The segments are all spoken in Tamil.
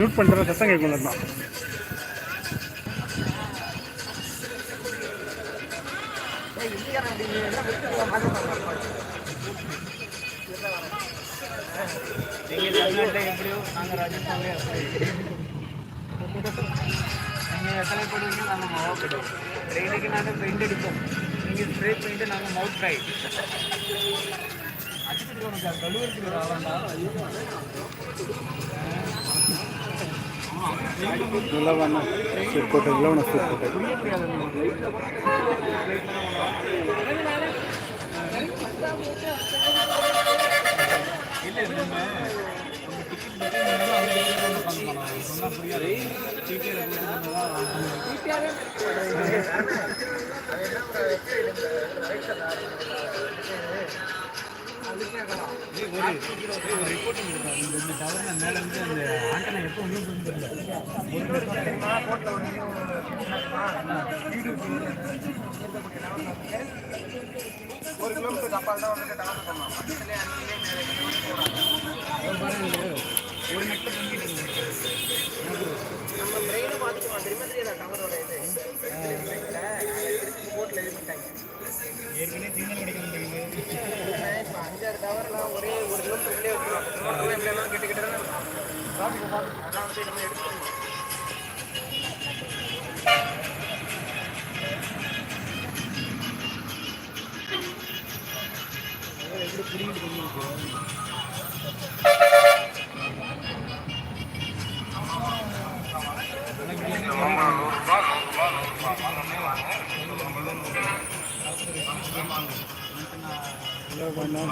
மியூட் பண்ணுற சத்தம் கேட்கணும் தான் நீங்கள் எப்படியோ நாங்கள் ராஜஸ்தான்ல நீங்கள் எத்தனை போடுவீங்க நாங்கள் மாவா போடுவோம் ட்ரெயினுக்கு நாங்கள் பெயிண்ட் அடிப்போம் நீங்கள் ஸ்ப்ரே பெயிண்ட்டு நாங்கள் மவுத் ட்ரை அடிச்சுட்டு கழுவுறதுக்கு நல்லா வேணா சரி போட்டு இல்லை உனக்கு சூட் போட்டு புரிய முடியாது இல்லை நம்ம நம்ம டிக்கெட் புக்கிங் பண்ணாலும் அந்த டிக்கெட் வந்து பண்ணணும் சொன்னால் புரியாது டிடிஆர் கொடுத்து தான் ஒரு வந்து ஒரு கிலோமீட்டர் அப்பால் தான் வந்து டவர் பண்ணலாம் பக்கத்துலேயே அங்கேயே ஒரு நெட்டில் பண்ணிட்டு இருக்கு. நம்ம பிரெயினை பார்த்துக்கலாம் திரும்ப தெரியாதா டவரோட இது போட்டில் எழுதிட்டாங்க ஏற்கனவே கிடைக்க மாட்டேங்குது இப்போ அஞ்சாறு டவர்லாம் ஒரே ஒரு கிலோமீட்டர்லேயே வச்சுக்கலாம் கிலோமீட்டர் எப்படியெல்லாம் கிட்ட கிட்ட இல்லை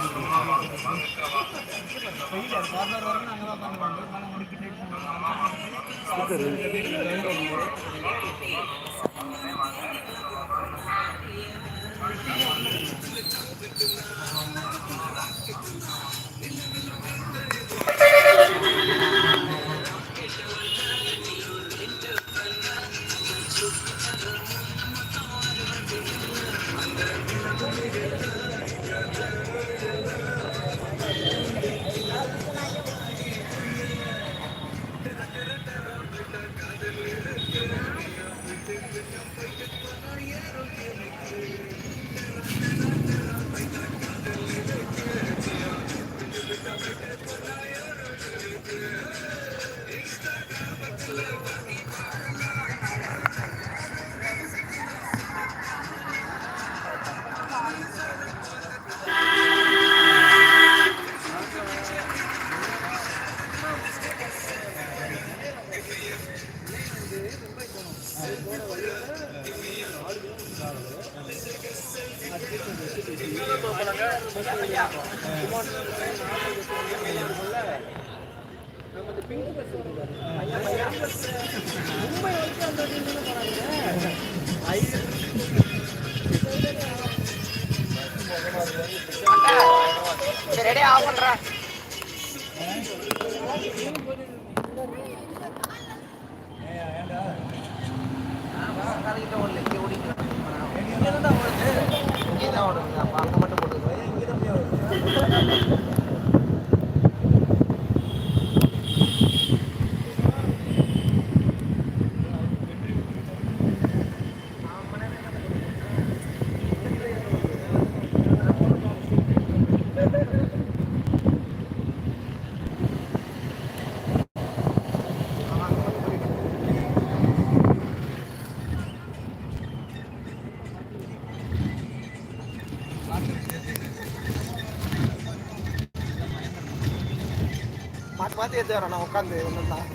மாற்றி மாற்றி எடுத்து வரேன் நான் உட்காந்து ஒன்று தான்.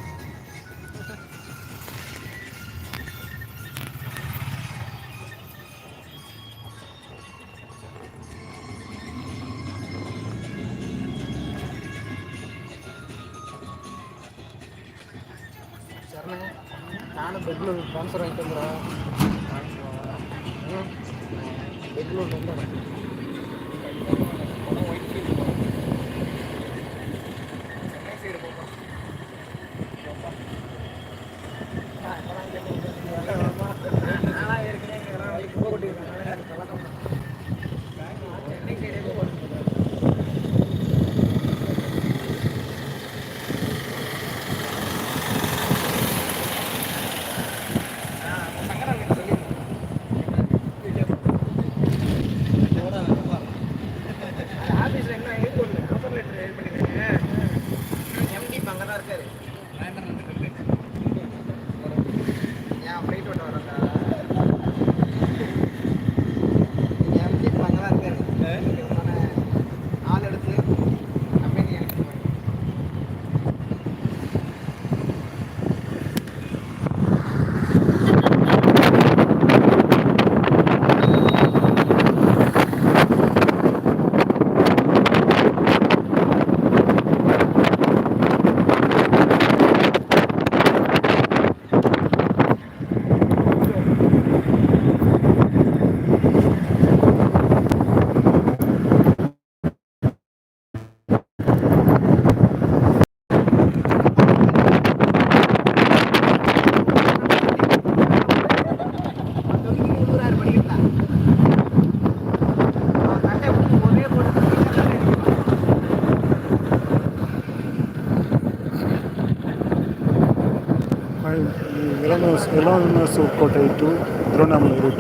ಕೋಟೆ ಇತ್ತು Tiruvannamalai route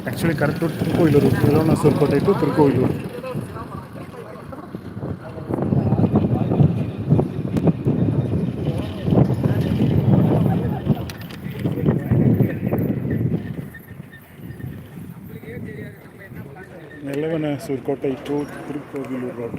actually correct route Tirukoilur ತಿರುವಣ್ಣಸೂರು ಕೋಟೆ ಇತ್ತು ತಿರುಕೋಯಿಲೂರು ಎಲ್ಲವನ ಸೂರ್ಕೋಟೆ ಇತ್ತು ತಿರುಪೋಗಿಲೂರು ರೋಡ್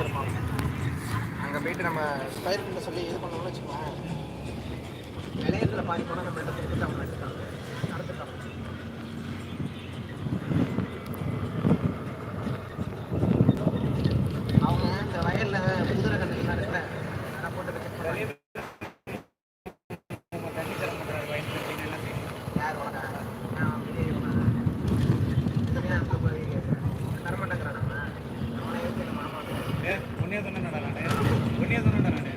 பக்கத்தில் இடத்துல அங்கே போயிட்டு நம்ம ஸ்கொயர் ஃபீட்டில் சொல்லி இது பண்ணோம்னு வச்சுக்கோங்க விளையத்தில் பாதி போனால் நம்ம இடத்துல அவங்க எடுத்துட்டாங்க நடத்துட்டாங்க அவங்க இந்த வயலில் குதிரை கண்ணுலாம் இருக்குல்ல அதை போட்டு வச்சு யார் உனக்கு நான் அப்படியே இருக்கேன். இந்த மீன் அங்கே போய் தரமாட்டேங்கிறான் நம்ம அவனை ஏற்றி நம்ம மாமா உன்னே சொன்னேன்டா நானு உன்னே சொன்னேன்டா நானு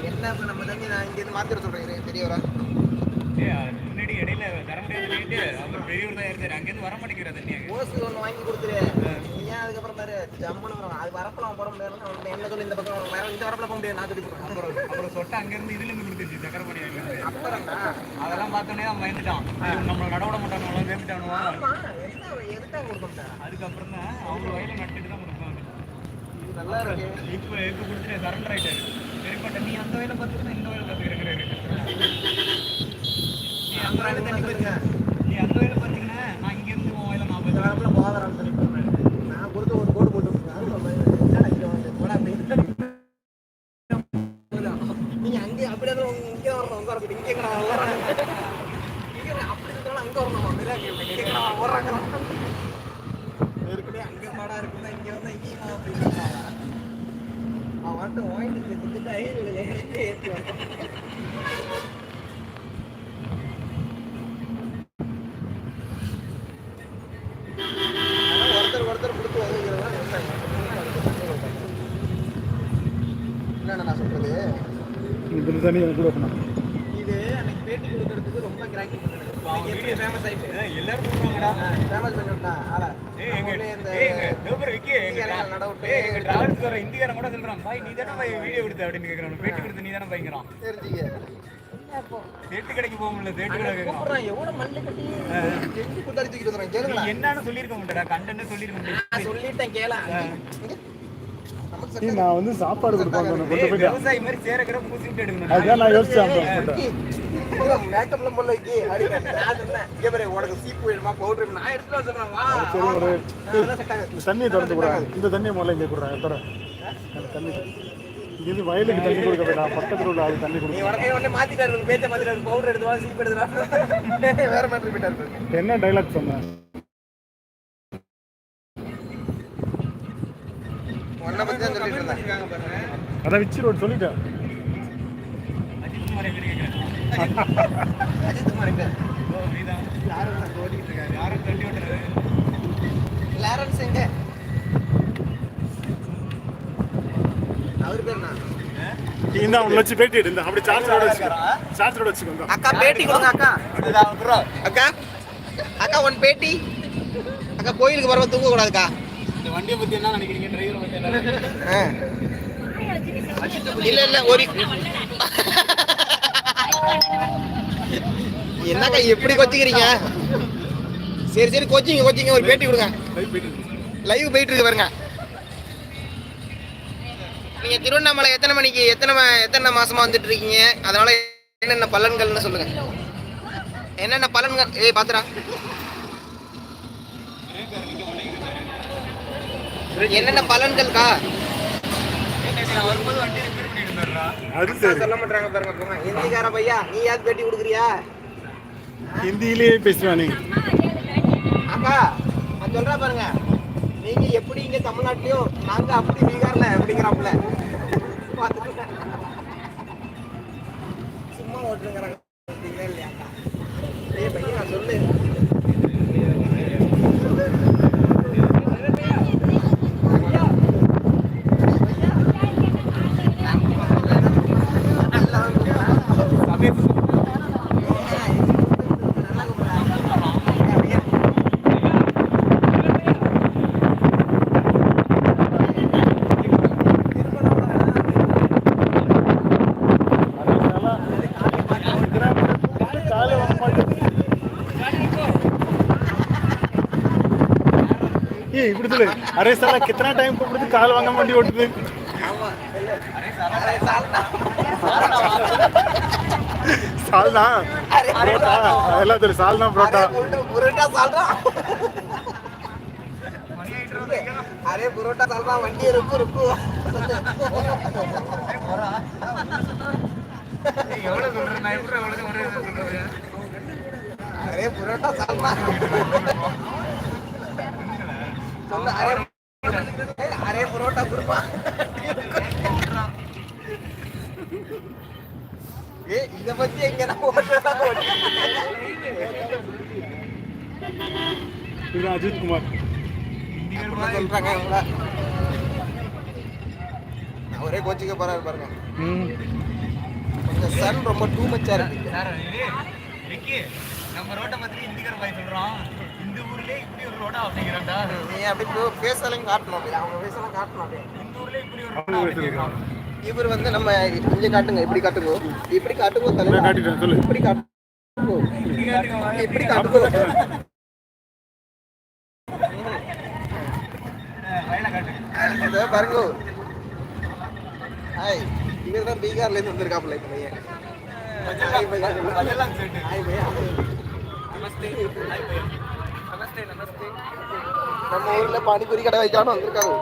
என்ன இப்ப இருந்து மாத்திர சொல்றேன் பெரியவரா. முன்னாடி இடையில தர முடியாது சொல்லிட்டு அப்புறம் பெரியவர் தான் இருந்தாரு அங்கேருந்து வர மாட்டேங்கிற தண்ணி ஓசி ஒன்று வாங்கி கொடுத்துரு. நீ ஏன் அதுக்கப்புறம் பாரு ஜம்முன்னு வரும் அது வரப்பெல்லாம் போட முடியாது அவன் என்ன சொல்லி இந்த பக்கம் வேற இந்த வரப்பில் போக முடியாது நான் சொல்லி போடுறேன் அப்புறம் அப்புறம் சொட்டை அங்கேருந்து இதுல இருந்து கொடுத்துருச்சு சக்கரப்படி அப்புறம்டா. அதெல்லாம் பார்த்தோன்னே அவன் பயந்துட்டான். நம்மளை நடவிட மாட்டானுவா வேப்பிட்டானுவா எதுக்காக கொடுக்க அதுக்கப்புறம் தான் அவங்க வயல நட்டுட்டு தான் கொடுப்பாங்க. இது நல்லா இருக்கு. இப்போ இப்போ கொடுத்துட்டு சரண்டர் ஆயிட்டாரு. சரிப்பட்ட நீ அந்த வயல பார்த்துக்கிற இந்த நீ அந்த நீ அந்த பார்த்தீங்கன்னா நான் இங்க இருந்து நான் ஒரு வந்து அப்படின்னு. நீங்க அங்கே அப்படியே தான் இங்கே வரணும் இங்கே இங்கே மாடா இருக்குன்னா வாங்கிட்டு ஏற்றி ஒருத்தர் ஒருத்தர் கொடுத்து உதவுகிறதா விவசாயம். நான் சொல்றது? இது தனியாக கூட பண்ணலாம் இது அன்னைக்கு பேட்டி கொடுக்கறதுக்கு ரொம்ப கிராக்கி பண்ணுது எப்படி ஃபேமஸ் ஆயிட்டு எல்லாரும் கொடுப்பாங்கடா ஃபேமஸ் பண்ணிவிட்டா ஆளா ஏய், எங்க- அவங்களே இந்த ஏய், எங்க நடவுட்டு. எங்க டிராவல்ஸ் வர இந்திக்காரன் கூட சொல்றான், பாய், நீ தானே பாய் வீடியோ எடுத்த? அப்படின்னு கேக்குறான். பேட்டி கொடுத்த நீ தானே கடைக்கு போக முடியல, சேட்டு கடை. கூப்பிடுறான் எவ்வளவு மல்லு கட்டி. செஞ்சு குத்தாடி தூக்கிட்டு என்னன்னு மாட்டேடா, மாட்டே. நான் சொல்லிட்டேன் கேளா. நான் வந்து சாப்பாடு கொடுப்பாங்க கொண்டு விவசாயி மாதிரி சேரக்கிற பூசி விட்டு எடுக்கணும். அதுதான் நான் யோசிச்சேன் அப்புறம் மேக்கப்ல போல வைக்கி அப்படின்னு நான் சொன்னேன் இங்க பாரு உனக்கு சீப்பு வேணுமா? பவுடர் நான் எடுத்துட்டு வா. தண்ணியை திறந்து கூட இந்த தண்ணியை முதல்ல இங்கே கொடுறேன் தர தண்ணி. இது வயலுக்கு தண்ணி கொடுக்க வேண்டாம் பக்கத்தில் உள்ள ஆள் தண்ணி நீ கொடுக்க உடனே உடனே மாத்திட்டாரு உங்க பேச்ச மாத்திட்டாரு பவுடர் எடுத்து வா சீப் எடுத்து வா. வேற மாதிரி போயிட்டாரு. பாருங்க. என்ன டைலாக் சொன்னேன் உன்னை பத்தி தான் சொல்லிட்டு இருந்தேன். அதான் விச்சி ரோடு சொல்லிட்டேன். தான் அவனை வச்சு பேட்டி இந்த அப்படி சார்ஜரோட வச்சுக்கோ சார்ஜரோட வச்சுக்கோ இந்தா. அக்கா பேட்டி கொடுங்க அக்கா. அக்கா அக்கா ஒன் பேட்டி. அக்கா கோயிலுக்கு வரவ தூங்க கூடாதுக்கா இந்த வண்டியை பத்தி என்ன நினைக்கிறீங்க? டிரைவரை பத்தி என்ன நினைக்கிறீங்க? இல்ல இல்ல ஒரு என்னக்கா எப்படி கொச்சிக்கிறீங்க? சரி சரி கோச்சிங்க கோச்சிங்க ஒரு பேட்டி கொடுங்க. லைவ் போயிட்டு இருக்கு பாருங்க. நீங்க திருவண்ணாமலை எத்தனை மணிக்கு எத்தனை எத்தனை மாசமா வந்துட்டு இருக்கீங்க? அதனால என்னென்ன பலன்கள்னு சொல்லுங்க. என்னென்ன பலன்கள்? ஏய் பாத்துறா என்னென்ன பலன்கள்க்கா? வரும்போது வண்டி சொல்ல மாட்டாங்க பாருங்க போங்க. ஹிந்திக்கார பையா நீ யாரு பேட்டி கொடுக்குறியா? ஹிந்தியிலேயே பேசுவான். அக்கா நான் சொல்றா பாருங்க. நீங்க எப்படி இங்க தமிழ்நாட்டிலயும் நாங்க அப்படி பீகார்ல அப்படிங்கிறாப்புல. சும்மா ஓட்டுங்கிறாங்க ஏய் இப்படி சொல்லு. அரே சாலா கித்தனா டைம் கொடுத்து கால் வாங்க வண்டி ஓட்டுது. சால்னா? புரோட்டா. அதெல்லாம் தெரியும் சால்னா புரோட்டா. புரோட்டா சால்றா அரே புரோட்டா சால்றா? வண்டி ருக்கு ருக்கு எவ்வளவு சொல்றேன் நான் எப்படி எவ்வளவு ஒரே. சொல்றேன் அரே புரோட்டா சால்றா சொன்ன அரே அரே புரோட்டா குருமா. ஏ இத பத்தி எங்க இதுதான் அஜித் குமார். சொல்றாங்க. ஒரே கோச்சிக்க போறாரு பாருங்க. சன் ரொம்ப டூ மச்சா இருக்கு. நம்ம ரோட்டை பத்தி இந்திக்கார பாய் சொல்றோம் இந்த ஊர்லயே இப்படி ஒரு ரோடா அப்படிங்கிறான்டா நீ அப்படி பேசலாம் காட்டணும் அப்படி அவங்க பேசலாம் காட்டணும் அப்படியே இந்த ஊர்லயே இப்படி ஒரு அவங்க பேசுறீங்க இவர் வந்து நம்ம இங்க காட்டுங்க இப்படி காட்டுங்க இப்படி காட்டுங்க நான் தலைவா காட்டிட்டேன் சொல்லு இப்படி காட்டுங்க இப்படி காட்டுங்க பாருங்க ஹாய் இவர் தான் பீகார்ல இருந்து வந்திருக்காப்புல இந்த பையன் நமஸ்தே ஹாய் பையா நமஸ்தே நமஸ்தே நம்ம ஊர்ல பானிபூரி கடை வைக்காம வந்திருக்காரு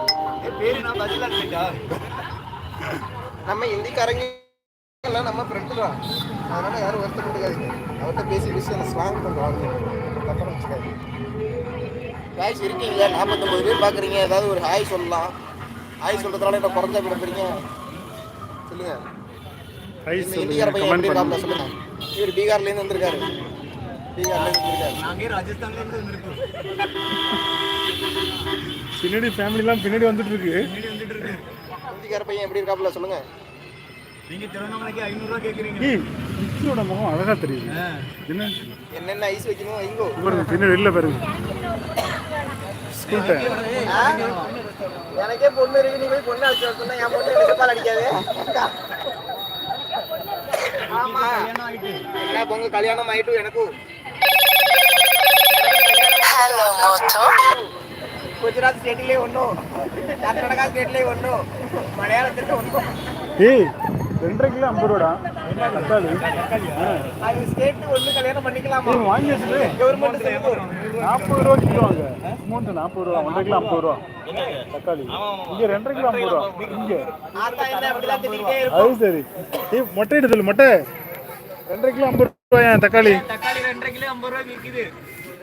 நம்ம இந்திக்காரங்க எல்லாம் நம்ம ஃப்ரெண்டு தான். அதனால யாரும் வருத்தப்பட்டுக்காதீங்க அவர்கிட்ட பேசி பேசி அந்த ஸ்லாங் பண்ணுவாங்க அப்புறம் வச்சுக்காது ஹாய் இருக்கீங்க நாற்பத்தொம்பது பேர் பார்க்குறீங்க ஏதாவது ஒரு ஹாய் சொல்லலாம். ஹாய் சொல்றதுனால என்ன குறைஞ்சா விடுறீங்க சொல்லுங்க. இந்திக்கார பையன் எப்படி இவர் பீகார்லேருந்து வந்திருக்காரு. பின்னாடி ஃபேமிலிலாம் பின்னாடி வந்துட்டு இருக்கு முன்னாடி வந்துட்டு இருக்கு இந்திக்கார பையன் எப்படி இருக்காப்ல சொல்லுங்க. நீங்க திருவண்ணாமலைக்கு ஐநூறு ரூபா கேக்குறீங்க. ஏய் விக்கியோட முகம் அழகா தெரியுது. ஆ. என்ன? என்னென்ன ஐஸ் வைக்கணும் வைங்கோ பாருங்க பின்னாடி வெளில பாருங்க? எனக்கே பொண்ணு இருக்கு நீ போய் பொண்ணு அடிச்சு சொன்னா என் பொண்ணு அடிக்காது. பொங்க கல்யாணம் ஆயிட்டு எனக்கும் குஜராத் ஸ்டேட்லயே ஒன்றும் கர்நாடகா ஸ்டேட்லயே ஒன்றும் மலையாளத்துல ஒன்றும் ஏய் ரெண்டரை கிலோ ஐம்பது ரூபாடா தக்காளி ஆ. அது ஸ்டேட் ஒன்று கல்யாணம் பண்ணிக்கலாமா ஏய், வாங்கி வச்சுட்டு கவர்மெண்ட் நாற்பது ரூபா கிலோ வாங்க அமௌண்ட் நாற்பது ரூபா ஒன்றரை கிலோ ஐம்பது ரூபா தக்காளி இங்கே ரெண்டரை கிலோ ஐம்பது ரூபா இங்கே ஆத்தா என்ன அது சரி ஏய் மொட்டை எடுத்து சொல்லு மொட்டை ரெண்டரை கிலோ ஐம்பது ரூபாயா தக்காளி தக்காளி ரெண்டரை கிலோ ஐம்பது ரூபா விற்கிது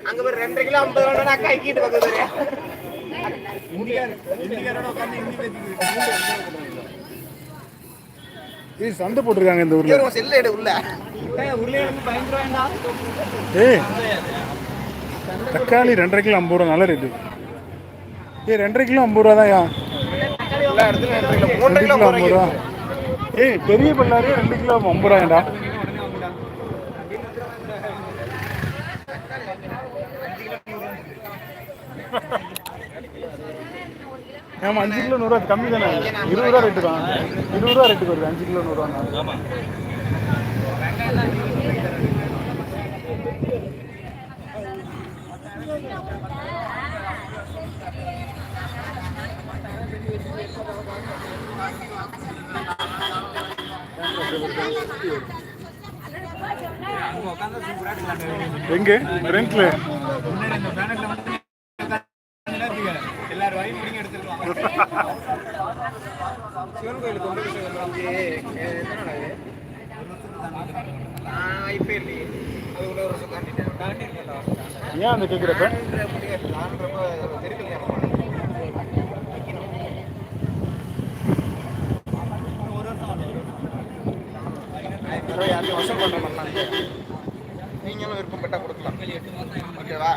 அங்கே போய் ரெண்டரை கிலோ ஐம்பது ரூபா அக்கா இக்கிட்டு பக்கத்துல இந்திக்காரோட உட்காந்து ஹிந்தி பேசிக்கிது ஏய் சண்டை போட்டிருக்காங்க இந்த ஊர்ல. செல்ல எடு உள்ள. ஏய் தக்காளி ரெண்டரை கிலோ ஐம்பது ரூபா நல்ல ரேட்டு ஏய் ரெண்டரை கிலோ ஐம்பது ரூபா தான் எல்லா இடத்துலயும் ரெண்டரை கிலோ மூன்றரை ரெண்டு கிலோ ஐம்பது ரூபா. ஏய் பெரிய பல்லாரி ரெண்டு கிலோ ஐம்பது ரூபாய்டா ஆமாம் அஞ்சு கிலோ நூறுரூவா கம்மி தானே? இருபது ரூபா ரேட்டு தான் இருபது ரூபா ரேட்டுக்கு வருது அஞ்சு கிலோ நூறுரூவா எங்க? ரெண்ட்ல முன்னாடி இந்த பேனர்ல வந்து உட்கார்ந்து எல்லாரும் வாயும் பிடிங்க எடுத்துக்கலாம் சிவன் கோயிலுக்கு ஒன்பது விஷயம் வந்து எத்தனை நாள் இப்போ இல்லையே அது உள்ள ஒரு வருஷம் தாண்டிட்டேன் அந்த கேட்குறப்ப? இருபது யாருக்கும் வருஷம் பண்ணுற மாதிரிலாம் நீங்களும் விருப்பப்பட்டா கொடுக்கலாம். ஓகேவா?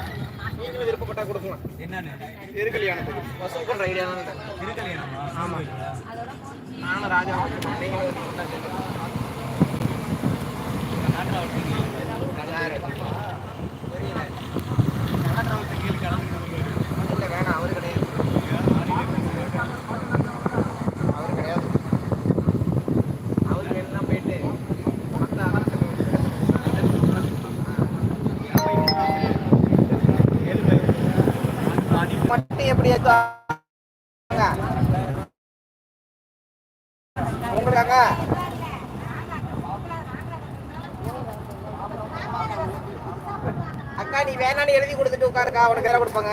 நீங்களும் விருப்பப்பட்டா கொடுக்கலாம். என்னன்னு? தெரு கல்யாணத்துக்கு. வசூல் பண்ணுற ஐடியா தான். திருக்கல்யாணமா ஆமாம் நானும் ராஜா நீங்களும் மட்டும் எப்படி ஏற்றுவாங்க அக்கா நீ வேணான்னு எழுதி கொடுத்துட்டு உட்காருக்கா. அவனுக்கு எல்லாம் கொடுப்பாங்க?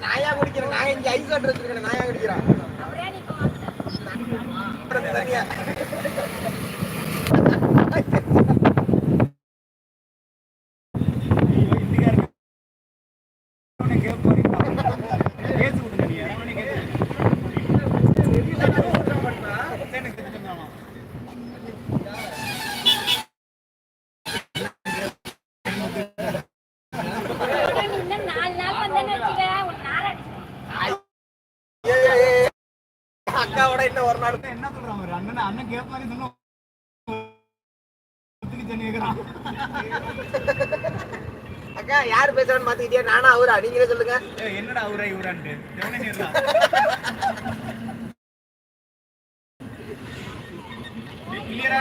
நாயா குடிக்கிற நாய் இங்க ஐஸ் வாட்டர் வச்சிருக்கேன் நாயா குடிக்கிறான். என்ன சொல்றாங்க ஒரு அண்ணன் அண்ணன் கேப் சொன்னா அக்கா யார் பேசுறான்னு பாத்துக்கிட்டியா? நானா அவரா? நீங்களே சொல்லுங்க. என்னடா அவரா இவரான்ட்டு? கிளியரா